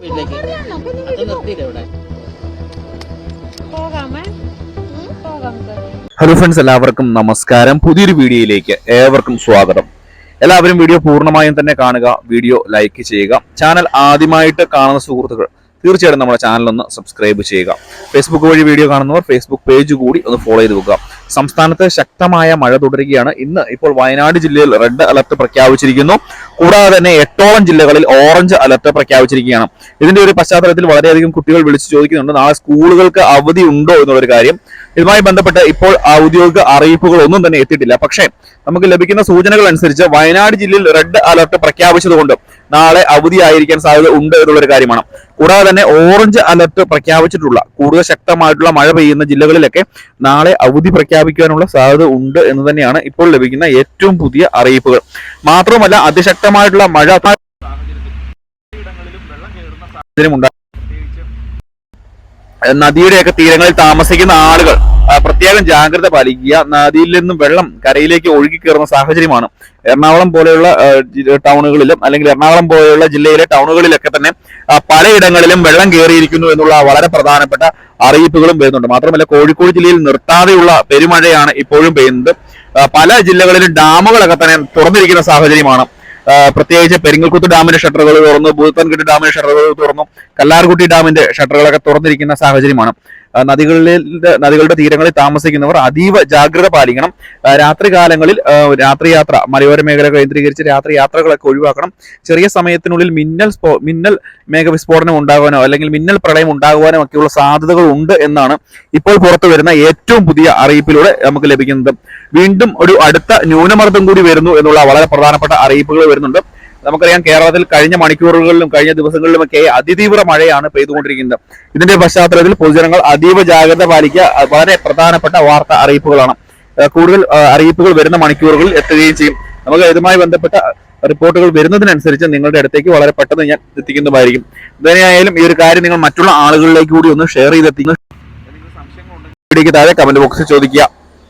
വീട്ടിലേക്ക്. അത് നിർത്തിയില്ല ഇവിടെ? പോകാമേ പോകാം സാർ ഹലോ ഫ്രണ്ട്സ് എല്ലാവർക്കും നമസ്കാരം. പുതിയൊരു വീഡിയോയിലേക്ക് ഏവർക്കും സ്വാഗതം. എല്ലാവരും വീഡിയോ പൂർണമായും തന്നെ കാണുക വീഡിയോ ലൈക്ക് ചെയ്യുക. ചാനൽ ആദ്യമായിട്ട് കാണുന്ന സുഹൃത്തുക്കൾ തീർച്ചയായിട്ടും നമ്മുടെ ചാനൽ ഒന്ന് സബ്സ്ക്രൈബ് ചെയ്യുക. ഫേസ്ബുക്ക് വഴി വീഡിയോ കാണുന്നവർ ഫേസ്ബുക്ക് പേജ് കൂടി ഒന്ന് ഫോളോ ചെയ്ത് വെക്കുക. സംസ്ഥാനത്ത് ശക്തമായ മഴ തുടരുകയാണ്. ഇന്ന് ഇപ്പോൾ വയനാട് ജില്ലയിൽ റെഡ് അലർട്ട് പ്രഖ്യാപിച്ചിരിക്കുന്നു. കൂടാതെ തന്നെ എട്ടോളം ജില്ലകളിൽ ഓറഞ്ച് അലർട്ട് പ്രഖ്യാപിച്ചിരിക്കുകയാണ്. ഇതിന്റെ ഒരു പശ്ചാത്തലത്തിൽ വളരെയധികം കുട്ടികൾ വിളിച്ചു ചോദിക്കുന്നുണ്ട് നാളെ സ്കൂളുകൾക്ക് അവധി ഉണ്ടോ? എന്നുള്ളൊരു കാര്യം. ഇതുമായി ബന്ധപ്പെട്ട് ഇപ്പോൾ ഔദ്യോഗിക അറിയിപ്പുകൾ ഒന്നും തന്നെ എത്തിയിട്ടില്ല. പക്ഷേ നമുക്ക് ലഭിക്കുന്ന സൂചനകൾ അനുസരിച്ച് വയനാട് ജില്ലയിൽ റെഡ് അലർട്ട് പ്രഖ്യാപിച്ചതുകൊണ്ട് നാളെ അവധിയായിരിക്കാൻ സാധ്യത ഉണ്ട് എന്നുള്ളൊരു കാര്യമാണ്. കൂടാതെ തന്നെ ഓറഞ്ച് അലർട്ട് പ്രഖ്യാപിച്ചിട്ടുള്ള കൂടുതൽ ശക്തമായിട്ടുള്ള മഴ പെയ്യുന്ന ജില്ലകളിലൊക്കെ നാളെ അവധി പ്രഖ്യാപിക്കാനുള്ള സാധ്യത ഉണ്ട് എന്ന് തന്നെയാണ് ഇപ്പോൾ ലഭിക്കുന്ന ഏറ്റവും പുതിയ അറിയിപ്പുകൾ. മാത്രമല്ല അതിശക്തമായിട്ടുള്ള മഴ നദിയുടെയൊക്കെ തീരങ്ങളിൽ താമസിക്കുന്ന ആളുകൾ പ്രത്യേകം ജാഗ്രത പാലിക്കുക. നദിയിൽ നിന്നും വെള്ളം കരയിലേക്ക് ഒഴുകി കയറുന്ന സാഹചര്യമാണ്. എറണാകുളം പോലെയുള്ള ടൗണുകളിലും അല്ലെങ്കിൽ എറണാകുളം പോലെയുള്ള ജില്ലയിലെ ടൗണുകളിലൊക്കെ തന്നെ പലയിടങ്ങളിലും വെള്ളം കയറിയിരിക്കുന്നു എന്നുള്ള വളരെ പ്രധാനപ്പെട്ട അറിയിപ്പുകളും വരുന്നുണ്ട്. മാത്രമല്ല കോഴിക്കോട് ജില്ലയിൽ നിർത്താതെയുള്ള പെരുമഴയാണ് ഇപ്പോഴും പെയ്യുന്നത്. പല ജില്ലകളിലും ഡാമുകളൊക്കെ തന്നെ തുറന്നിരിക്കുന്ന സാഹചര്യമാണ്. പ്രത്യേകിച്ച് പെരിങ്ങൽക്കുത്ത് ഡാമിന്റെ ഷട്ടറുകൾ തുറന്നു ഭൂതൻകെട്ട് ഡാമിന്റെ ഷട്ടറുകൾ തുറന്നു കല്ലാർകുട്ടി ഡാമിന്റെ ഷട്ടറുകളൊക്കെ തുറന്നിരിക്കുന്ന സാഹചര്യമാണ്. ആ, നദികളിലെ നദികളുടെ തീരങ്ങളിൽ താമസിക്കുന്നവർ അതീവ ജാഗ്രത പാലിക്കണം. രാത്രി കാലങ്ങളിൽ രാത്രി യാത്ര മലയോര മേഖല കേന്ദ്രീകരിച്ച് രാത്രി യാത്രകളൊക്കെ ഒഴിവാക്കണം. ചെറിയ സമയത്തിനുള്ളിൽ മിന്നൽ മിന്നൽ മിന്നൽ മേഘവിസ്ഫോടനം ഉണ്ടാകാനോ അല്ലെങ്കിൽ മിന്നൽ പ്രളയം ഉണ്ടാകുവാനോ ഒക്കെയുള്ള സാധ്യതകൾ ഉണ്ട് എന്നാണ് ഇപ്പോൾ പുറത്തു വരുന്ന ഏറ്റവും പുതിയ അറിയിപ്പിലൂടെ നമുക്ക് ലഭിക്കുന്നത്. വീണ്ടും ഒരു അടുത്ത ന്യൂനമർദ്ദം കൂടി വരുന്നു എന്നുള്ള വളരെ പ്രധാനപ്പെട്ട അറിയിപ്പുകൾ വരുന്നുണ്ട്. നമുക്കറിയാം കേരളത്തിൽ കഴിഞ്ഞ മണിക്കൂറുകളിലും കഴിഞ്ഞ ദിവസങ്ങളിലുമൊക്കെ അതിതീവ്ര മഴയാണ് പെയ്തുകൊണ്ടിരിക്കുന്നത്. ഇതിന്റെ പശ്ചാത്തലത്തിൽ പൊതുജനങ്ങൾ അതീവ ജാഗ്രത പാലിക്കുക വളരെ പ്രധാനപ്പെട്ട വാർത്ത അറിയിപ്പുകളാണ്. കൂടുതൽ അറിയിപ്പുകൾ വരുന്ന മണിക്കൂറുകളിൽ എത്തുകയും ചെയ്യും. നമുക്ക് ഇതുമായി ബന്ധപ്പെട്ട റിപ്പോർട്ടുകൾ വരുന്നതിനനുസരിച്ച് നിങ്ങളുടെ അടുത്തേക്ക് വളരെ പെട്ടെന്ന് ഞാൻ എത്തിക്കുന്നതായിരിക്കും. ഇതിനായാലും ഈ ഒരു കാര്യം നിങ്ങൾ മറ്റുള്ള ആളുകളിലേക്ക് കൂടി ഒന്ന് ഷെയർ ചെയ്തെത്തിക്കുന്നു താഴെ കമന്റ് ബോക്സിൽ ചോദിക്കുക.